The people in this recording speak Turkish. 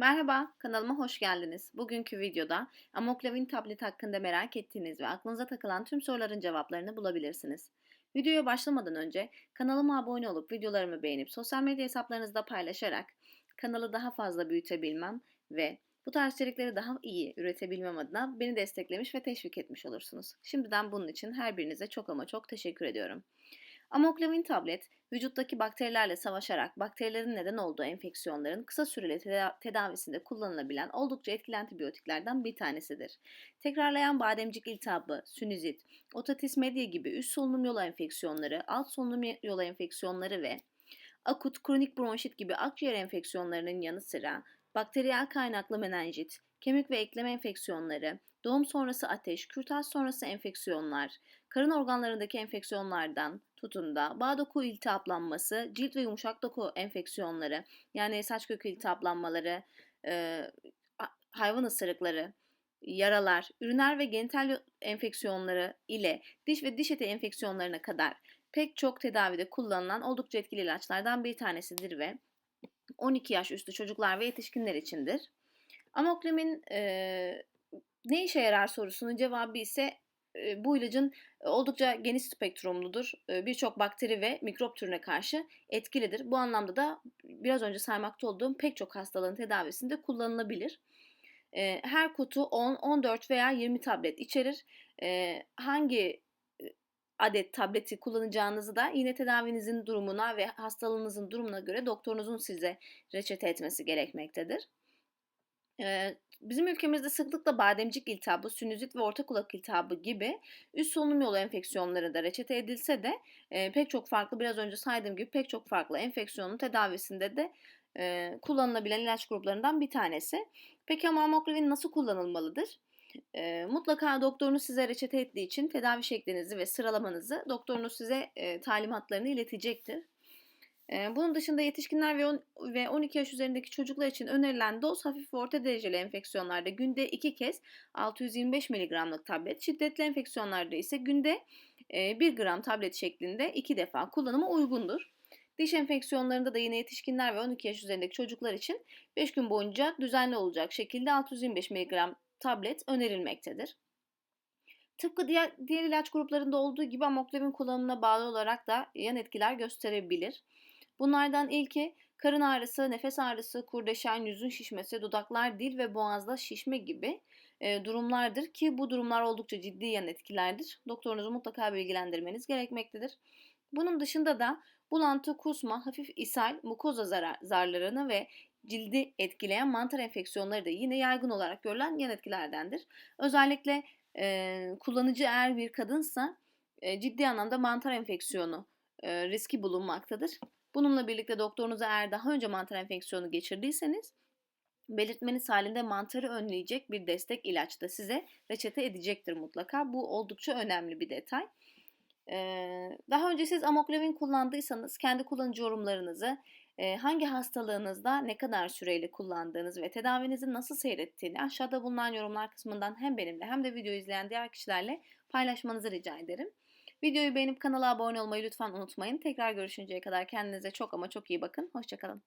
Merhaba, kanalıma hoş geldiniz. Bugünkü videoda Amoklavin tablet hakkında merak ettiğiniz ve aklınıza takılan tüm soruların cevaplarını bulabilirsiniz. Videoya başlamadan önce kanalıma abone olup videolarımı beğenip sosyal medya hesaplarınızda paylaşarak kanalı daha fazla büyütebilmem ve bu tarz içerikleri daha iyi üretebilmem adına beni desteklemiş ve teşvik etmiş olursunuz. Şimdiden bunun için her birinize çok ama çok teşekkür ediyorum. Amoklavin tablet, vücuttaki bakterilerle savaşarak bakterilerin neden olduğu enfeksiyonların kısa süreli teda- tedavisinde kullanılabilen oldukça etkili antibiyotiklerden bir tanesidir. Tekrarlayan bademcik iltihabı, sinüzit, otitis media gibi üst solunum yolu enfeksiyonları, alt solunum yolu enfeksiyonları ve akut kronik bronşit gibi akciğer enfeksiyonlarının yanı sıra bakteriyel kaynaklı menenjit, kemik ve eklem enfeksiyonları, doğum sonrası ateş, kürtaj sonrası enfeksiyonlar, karın organlarındaki enfeksiyonlardan tutun da bağ doku iltihaplanması, cilt ve yumuşak doku enfeksiyonları, yani saç kökü iltihaplanmaları, e, hayvan ısırıkları, yaralar, üriner ve genital enfeksiyonları ile diş ve diş eti enfeksiyonlarına kadar pek çok tedavide kullanılan oldukça etkili ilaçlardan bir tanesidir ve 12 yaş üstü çocuklar ve yetişkinler içindir. Amoklemin e, ne işe yarar sorusunun cevabı ise bu ilacın oldukça geniş spektrumludur. Birçok bakteri ve mikrop türüne karşı etkilidir. Bu anlamda da biraz önce saymakta olduğum pek çok hastalığın tedavisinde kullanılabilir. Her kutu 10, 14 veya 20 tablet içerir. Hangi adet tableti kullanacağınızı da yine tedavinizin durumuna ve hastalığınızın durumuna göre doktorunuzun size reçete etmesi gerekmektedir. Bizim ülkemizde sıklıkla bademcik iltihabı, sinüzit ve orta kulak iltihabı gibi üst solunum yolu enfeksiyonları da reçete edilse de pek çok farklı biraz önce saydığım gibi pek çok farklı enfeksiyonun tedavisinde de kullanılabilen ilaç gruplarından bir tanesi. Peki ama amoklavin nasıl kullanılmalıdır? Mutlaka doktorunuz size reçete ettiği için tedavi şeklinizi ve sıralamanızı doktorunuz size talimatlarını iletecektir. Bunun dışında yetişkinler ve, on, ve 12 yaş üzerindeki çocuklar için önerilen doz hafif ve orta dereceli enfeksiyonlarda günde 2 kez 625 mg'lık tablet, şiddetli enfeksiyonlarda ise günde e, 1 gram tablet şeklinde 2 defa kullanıma uygundur. Diş enfeksiyonlarında da yine yetişkinler ve 12 yaş üzerindeki çocuklar için 5 gün boyunca düzenli olacak şekilde 625 mg tablet önerilmektedir. Tıpkı diğer, diğer ilaç gruplarında olduğu gibi amoklavin kullanımına bağlı olarak da yan etkiler gösterebilir. Bunlardan ilki karın ağrısı, nefes ağrısı, kurdeşen, yüzün şişmesi, dudaklar, dil ve boğazda şişme gibi e, durumlardır ki bu durumlar oldukça ciddi yan etkilerdir. Doktorunuzu mutlaka bilgilendirmeniz gerekmektedir. Bunun dışında da bulantı, kusma, hafif ishal, mukoza zarar, zarlarını ve cildi etkileyen mantar enfeksiyonları da yine yaygın olarak görülen yan etkilerdendir. Özellikle e, kullanıcı eğer bir kadınsa e, ciddi anlamda mantar enfeksiyonu e, riski bulunmaktadır. Bununla birlikte doktorunuza eğer daha önce mantar enfeksiyonu geçirdiyseniz belirtmeniz halinde mantarı önleyecek bir destek ilaç da size reçete edecektir mutlaka. Bu oldukça önemli bir detay. Daha önce siz amoklavin kullandıysanız kendi kullanıcı yorumlarınızı hangi hastalığınızda ne kadar süreyle kullandığınız ve tedavinizin nasıl seyrettiğini aşağıda bulunan yorumlar kısmından hem benimle hem de video izleyen diğer kişilerle paylaşmanızı rica ederim. Videoyu beğenip kanala abone olmayı lütfen unutmayın. Tekrar görüşünceye kadar kendinize çok ama çok iyi bakın. Hoşçakalın.